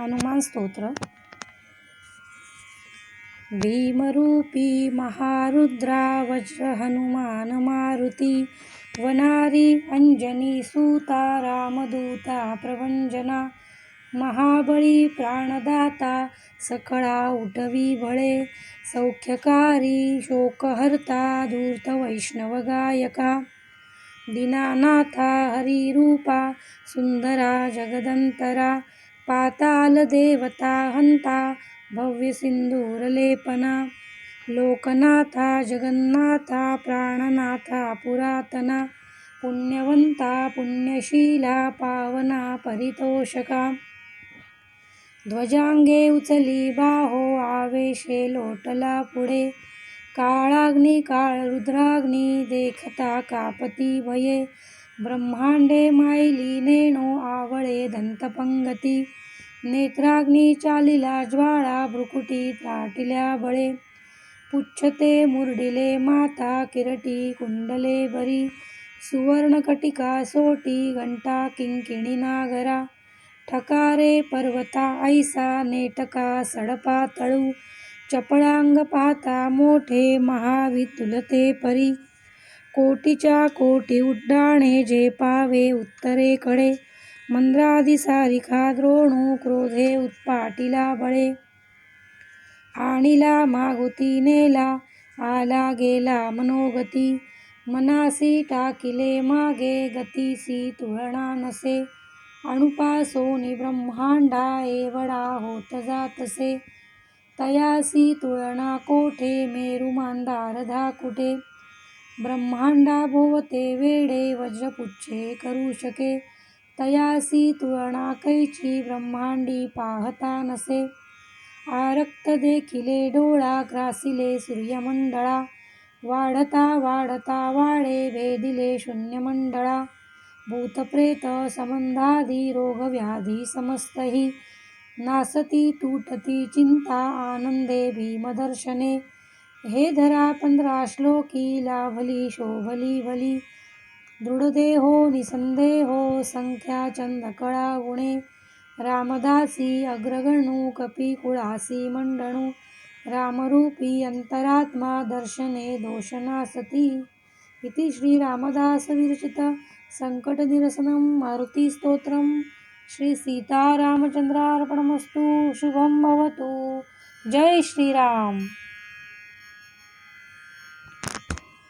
हनुमान स्तोत्र. भीमरूपी महारुद्रा वज्र हनुमान मारुती वनारी अंजनी सूता रामदूता प्रवंजना महाबळी प्राणदाता सकळा उठवी भळे सौख्यकारी शोकहर्ता धूर्त वैष्णव गायका दीनानाथा हरिरूपा सुंदरा जगदंतरा पाताल देवता हंता भव्य सिंदूरलेपना लोकनाथा जगन्नाथा प्राणनाथा पुरातना पुण्यवंता पुण्यशीला पावना परितोषका। ध्वजांगे उचली बाहो आवेशे लोटला पुढे। काळाग्नी काळ रुद्राग्नी देखता कापती भये। ब्रह्मांडे मायली नेणो आवळे दंतपंगती नेत्राग्नी चालिला ज्वाळा भ्रुकुटी त्राटिल्या बळे पुच्छते मुरडिले माता किरटी कुंडले बरी सुवर्णकटिका सोटी घंटा किंकिणी नागरा ठकारे पर्वता ऐसा नेटका सडपा तळू चपळांग पाहता मोठे महावितुलते परी। कोटीच्या कोटी उड्डाणे जे पावे उत्तरेकडे. मंद्राधिसारिका द्रोणू क्रोधे उत्पाटीला बळे. आणिला मागुती नेला आला गेला मनोगती. मनासी टाकिले मागे गतीसी तुळणा नसे. अणुपासोनी ब्रह्मांडा एवढा होत जातसे. तयासी तुळणा कोठे मेरू मांदार धाकुटे ब्रह्मांडा भोवते वेडे वज्रपुच्छे करू शके. तयासी तुळणा कैची ब्रह्मांडी पाहता नसे. आरक्त देखिले डोळा ग्रासिले सूर्यमंडळा. वाढता वाढता वाढे वेदिले शून्यमंडळा. भूतप्रेत संबंधादी रोगव्याधी समस्तही. नासती तुटती चिंता आनंदे भीमदर्शने. हे धरा पंधरा श्लोकी लाभली शोभली भली दृढदेहो निसंदेहो संख्या चंदकळा गुणे. रामदासी अग्रगणू कपी कुळासी मंडणू. रामरूपी अंतरात्मा दर्शने दोषनासती. इति श्री रामदास विरचित संकटनिरसनं श्री सीतारामचंद्रार्पणमस्तु शुभं भवतु. जय श्रीराम.